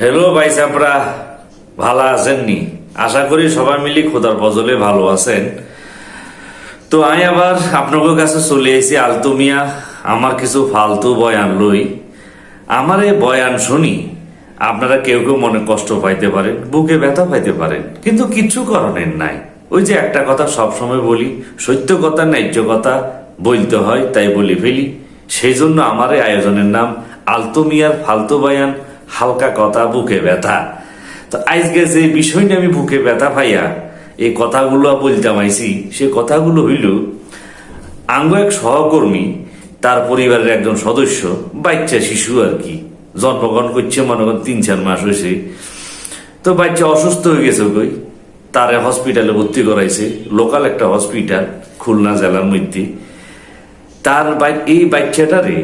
Hello ভাই সাপরা। ভালো আছেননি আশা করি সবাই মিলি খোদার বজলে ভালো আছেন। তো আমি আবার আপনাদের কাছে চলে এসেছি আলতুমিয়া। আমার কিছু ফালতু বয়ান লই। আমার এই বয়ান শুনি আপনারা কেউ কেউ মনে কষ্ট পাইতে পারেন, বুকে ব্যথা পাইতে পারেন, কিন্তু কিছু করণের নাই। ওই যে একটা কথা সবসময় বলি, সত্য কথা, ন্যায্য কথা বলতে হয়, তাই বলি ফেলি। সেই জন্য আমার এই আয়োজনের নাম আলতুমিয়ার ফালতু বয়ান হালকা কথা, বুকে ব্যথা। তো আজকে যে বিষয়টা আমি বুকে ব্যথা পাইয়া এই কথাগুলো বলতাম আইছি সে কথাগুলো হইল, আঙ্গ এক সহকর্মী, তার পরিবারের একজন সদস্য, বাচ্চা শিশু আর কি, জন্মগ্রহণ করছে মনে করেন তিন চার মাস হয়েছে। তো বাচ্চা অসুস্থ হয়ে গেছে কই, তারে হসপিটালে ভর্তি করাইছে, লোকাল একটা হসপিটাল, খুলনা জেলার মধ্যে। তার এই বাচ্চাটারে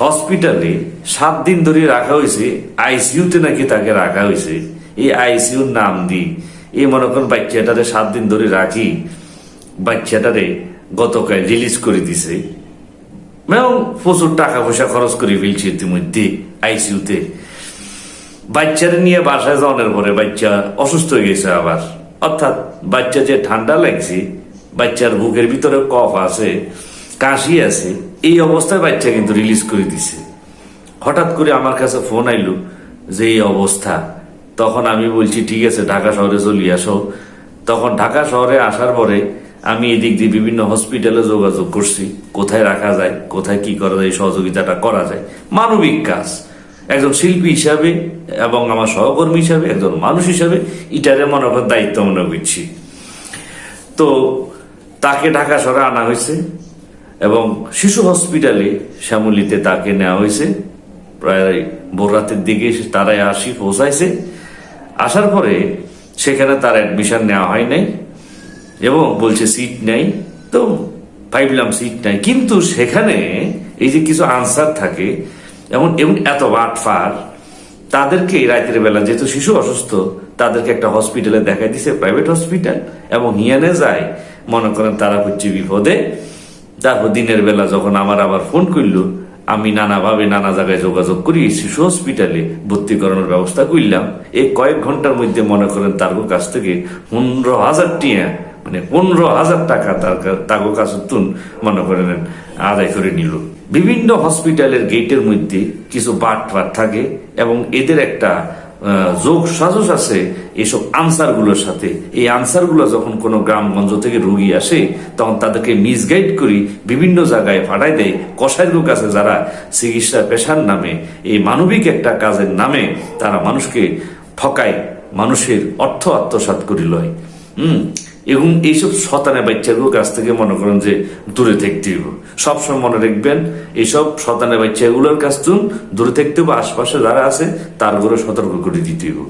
হসপিটালে সাত দিন ধরে রাখা হয়েছে, আইসিইউতে নাকি তাকে রাখা হয়েছে। এই আইসিইউর নাম দি এই মনে করেন বাচ্চাটারে সাত দিন ধরে রাখি। বাচ্চাটারে গতকাল রিলিজ করে দিছে। এবং প্রচুর টাকা পয়সা খরচ করে ফেলছে ইতিমধ্যে আইসিইউতে। বাচ্চারা নিয়ে বাসায় যাওয়ার পরে বাচ্চা অসুস্থ হয়ে গেছে আবার। অর্থাৎ বাচ্চা যে ঠান্ডা লাগছে, বাচ্চার বুকের ভিতরে কফ আছে। কাশি আছে, এই অবস্থায় বাচ্চা কিন্তু রিলিজ করে দিছে। হঠাৎ করে আমার কাছে ফোন আইলো যে এই অবস্থা। তখন আমি বলছি, ঠিক আছে, ঢাকা শহরে চলে, আসো। তখন ঢাকা শহরে আসার পরে আমি এদিক দিয়ে বিভিন্ন হসপিটালে যোগাযোগ করছি, কোথায় রাখা যায়, কোথায় কি করা যায় সহযোগিতাটা করা যায়। মানবিক কাজ। একজন শিল্পী হিসাবে এবং আমার সহকর্মী হিসাবে, একজন মানুষ হিসাবে ইটারে মনে করার দায়িত্ব মনে করছি। তো তাকে ঢাকা শহরে আনা হয়েছে। এবং শিশু হসপিটালে শ্যামলিতে তাকে নেওয়া হয়েছে। প্রায় ভোর রাতের দিকে তারাই আসি পৌঁছাইছে। আসার পরে সেখানে তার অ্যাডমিশন নেওয়া হয় নাই এবং বলছে সিট নেই। তো ভাবলাম সিট নাই। কিন্তু সেখানে এই যে কিছু আনসার থাকে এবং এমন এত বাটফার, তাদেরকে রাতের বেলা যেহেতু শিশু অসুস্থ, তাদেরকে একটা হসপিটালে দেখা দিছে প্রাইভেট হসপিটাল এবং হিয়ানে যায়, মনে করেন তারা হচ্ছে বিপদে। তারপর দিনের বেলা যখন আমার আবার ফোন করল, আমি নানাভাবে নানা জায়গায় যোগাযোগ করি, শিশু হসপিটালে ভর্তি করানোর ব্যবস্থা করলাম। এই কয়েক ঘণ্টার মধ্যে মনে করেন তার কাছ থেকে পনেরো হাজার টিয়া মানে পনেরো হাজার টাকা তার তাগো কাছে তুন মনে করেন, আদায় করে নিল। বিভিন্ন হসপিটালের গেটের মধ্যে কিছু বাট ফাট থাকে এবং এদের একটা যোগ সাজস আছে এসব আনসারগুলোর সাথে। এই আনসারগুলো যখন কোনো গ্রামগঞ্জ থেকে রুগী আসে, তখন তাদেরকে মিসগাইড করি, বিভিন্ন জায়গায় পাঠাই দেয়। কষাইগুলোর কাছে যারা চিকিৎসা পেশার নামে, এই মানবিক একটা কাজের নামে তারা মানুষকে ঠকায়, মানুষের অর্থ আত্মসাত করি লয় হম? এবং এইসব শতানে বাচ্চাগুলোর কাছ থেকে মনে করেন যে দূরে থাকতে হইব। সবসময় মনে রাখবেন, এইসব শতানে বাচ্চাগুলোর কাছ থেকে দূরে থাকতে হবে আশপাশে যারা আছে তার ঘরে সতর্ক করে দিতে হইব।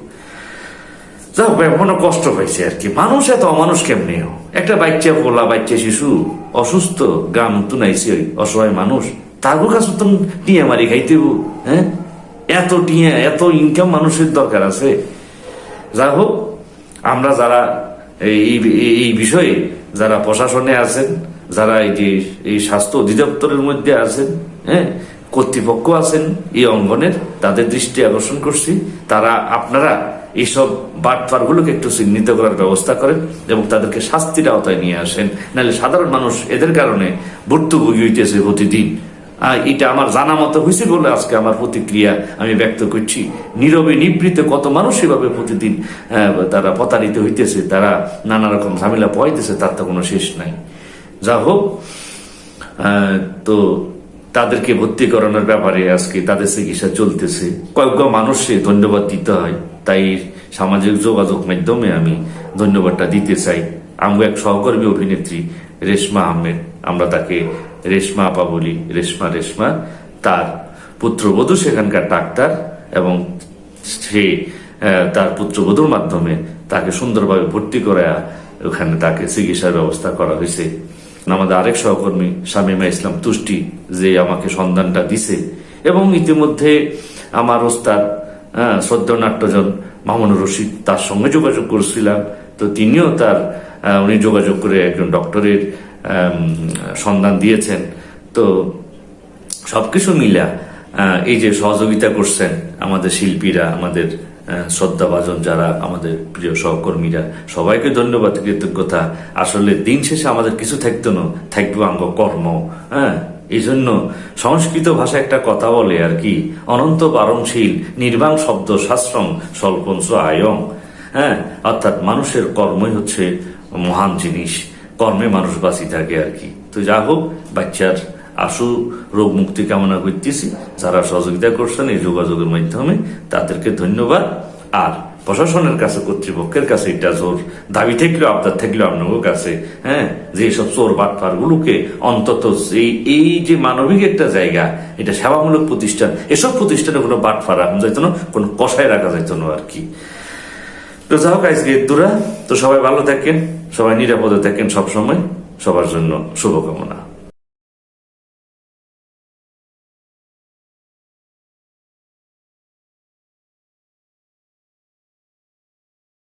যাও এখনও কষ্ট পাইছে আর কি। মানুষ এত অমানুষ কেমনি একটা বাচ্চা, পোলা বাচ্চা, শিশু, অসুস্থ গ্রাম তুনাইছে অসহায় মানুষ তার কাছে তো টিয়া মারি খাইতে হ্যাঁ? এত টিয়া, এত ইনকাম মানুষের দরকার আছে। যা হোক, আমরা যারা এই বিষয়ে যারা প্রশাসনে আছেন, যারা যে এই স্বাস্থ্য অধিদপ্তরের মধ্যে আছেন হ্যাঁ কর্তৃপক্ষ আছেন, এই অঙ্গনের তাদের দৃষ্টি আকর্ষণ করছি। তারা আপনারা এইসব বাটপারগুলোকে একটু চিহ্নিত করার ব্যবস্থা করেন এবং তাদেরকে শাস্তির আওতায় নিয়ে আসেন। নাহলে সাধারণ মানুষ এদের কারণে ভুক্তভোগী হইতেছে প্রতিদিন। এটা আমার জানা মতো হয়েছে বলে আজকে আমার প্রতিক্রিয়া আমি ব্যক্ত করছি। নীরবে নিবৃতে কত মানুষ এভাবে প্রতিদিন তারা প্রতারিত হইতেছে, তারা নানা রকম ঝামেলা পড়াইতেছে তার তো কোনো শেষ নাই। যা হোক তো তাদেরকে ভর্তি করানোর ব্যাপারে আজকে তাদের চিকিৎসা চলতেছে। কয়েক মানুষকে ধন্যবাদ দিতে হয়, তাই সামাজিক যোগাযোগ মাধ্যমে আমি ধন্যবাদটা দিতে চাই। আমি এক সহকর্মী অভিনেত্রী, রেশমা আহমেদ। আমরা তাকে রেশমা আপা বলি, রেশমা রেশমা। তার পুত্রবধূ সেখানকার ডাক্তার এবং সে তার পুত্রবধূর মাধ্যমে তাকে সুন্দরভাবে ভর্তি করা ওখানে তাকে চিকিৎসার ব্যবস্থা করা হয়েছে। আমাদের আরেক সহকর্মী, শামিমা ইসলাম তুষ্টি, যে আমাকে সন্ধানটা দিছে এবং ইতিমধ্যে আমার ওস্তাদ শ্রদ্ধ নাট্যজন মামুনুর রশিদ তার সঙ্গে যোগাযোগ করছিলাম। তো তিনিও তার উনি যোগাযোগ করে একজন ডক্টরের সন্ধান দিয়েছেন। তো সবকিছু মিলা এই যে সহযোগিতা করছেন আমাদের শিল্পীরা, আমাদের শ্রদ্ধাভাজন যারা আমাদের প্রিয় সহকর্মীরা, সবাইকে ধন্যবাদ, কৃতজ্ঞতা। আসলে দিন শেষে আমাদের কিছু থাকতো না, থাকবে আঙ্গ কর্ম হ্যাঁ? এই জন্য সংস্কৃত ভাষা একটা কথা বলে আর কি, অনন্ত বারণশীল, নির্বাণ শব্দ শাস্ত্রম, স্বল্পঞ্চ আয়ং হ্যাঁ অর্থাৎ মানুষের কর্মই হচ্ছে মহান জিনিস। কর্মে মানুষ বাঁচি থাকে আর কি। তো যা হোক, বাচ্চার আশু, রোগ মুক্তি কামনা করতেছি। যারা সহযোগিতা করছেন এই যোগাযোগের মাধ্যমে, তাদেরকে ধন্যবাদ। আর প্রশাসনের কাছে, কর্তৃপক্ষের কাছে এটা জোর। দাবি থাকলেও আবদার থাকলেও আপনাদের কাছে হ্যাঁ যে সব চোর বাটপার গুলোকে অন্তত এই এই যে মানবিক একটা জায়গা, এটা সেবামূলক প্রতিষ্ঠান, এসব প্রতিষ্ঠানে কোনো বাটফার রাখা যাইতো না, কোনো কষায় রাখা যাইতো না আর কি। তো যাই হোক আজকে দূরা। তো সবাই ভালো থাকেন, সবাই নিরাপদে থাকেন সবসময়। সবার জন্য শুভকামনা।